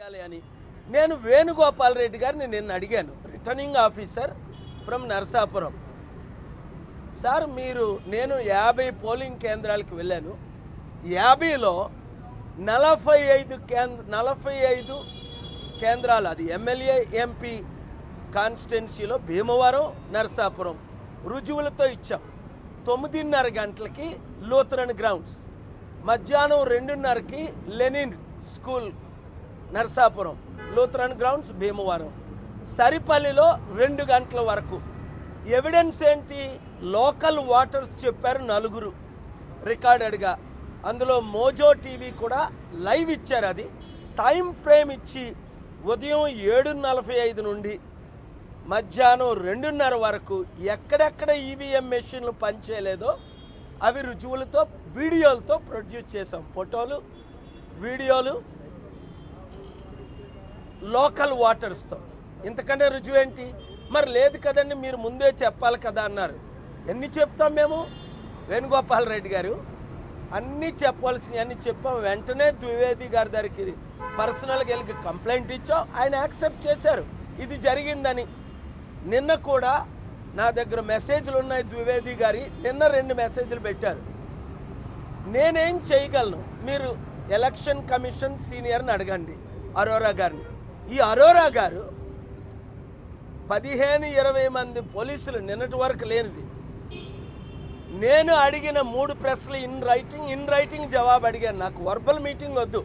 చేయాలి అని. నేను వేణుగోపాల్ రెడ్డి గారిని నిన్న అడిగాను. Returning officer from Narasapuram. Sir మీరు నేను యాభై పోలింగ్ కేంద్రాలకు వెళ్ళాను. యాభైలో నలభై ఐదు కేంద్ర నలభై ఐదు కేంద్రాలు అది ఎమ్మెల్యే ఎంపీ కాన్స్టిట్యున్సీలో భీమవరం నరసాపురం రుజువులతో ఇచ్చాం. తొమ్మిదిన్నర గంటలకి లూథరన్ గ్రౌండ్స్. మధ్యాహ్నం రెండున్నరకి Lenin school Narasapuram Lutheran grounds Bhimavaram. సరిపల్లిలో రెండు గంటల వరకు. ఎవిడెన్స్ ఏంటి? లోకల్ వాటర్స్ చెప్పారు నలుగురు. రికార్డెడ్గా అందులో మోజో టీవీ కూడా లైవ్ ఇచ్చారు అది. టైం ఫ్రేమ్ ఇచ్చి ఉదయం ఏడు నలభై ఐదు నుండి మధ్యాహ్నం రెండున్నర వరకు ఎక్కడెక్కడ ఈవీఎం మెషిన్లు పనిచేయలేదో అవి రుజువులతో వీడియోలతో ప్రొడ్యూస్ చేసాం ఫోటోలు వీడియోలు లోకల్ వాటర్స్తో ఇంతకంటే రుజువు ఏంటి? మరి లేదు కదండి మీరు ముందే చెప్పాలి కదా అన్నారు. ఎన్ని చెప్తాం మేము? వేణుగోపాల్ రెడ్డి గారు. అన్నీ చెప్పవలసినవి అన్నీ చెప్పాం. వెంటనే ద్వివేది గారి దగ్గరికి పర్సనల్గా వెళ్ళి కంప్లైంట్ ఇచ్చాం. ఆయన యాక్సెప్ట్ చేశారు. ఇది జరిగిందని. నిన్న కూడా నా దగ్గర మెసేజ్లు ఉన్నాయి ద్వివేది గారి. నిన్న రెండు మెసేజ్లు పెట్టారు. నేనేం చేయగలను? మీరు ఎలక్షన్ కమిషన్ సీనియర్ని అడగండి. అరోరా గారిని. ఈ అరోరా గారు పదిహేను ఇరవై మంది పోలీసులు నిన్నటి వరకు లేనిది నేను అడిగిన మూడు ప్రశ్నలు ఇన్ రైటింగ్ ఇన్ రైటింగ్ జవాబు అడిగాను నాకు వర్బల్ మీటింగ్ వద్దు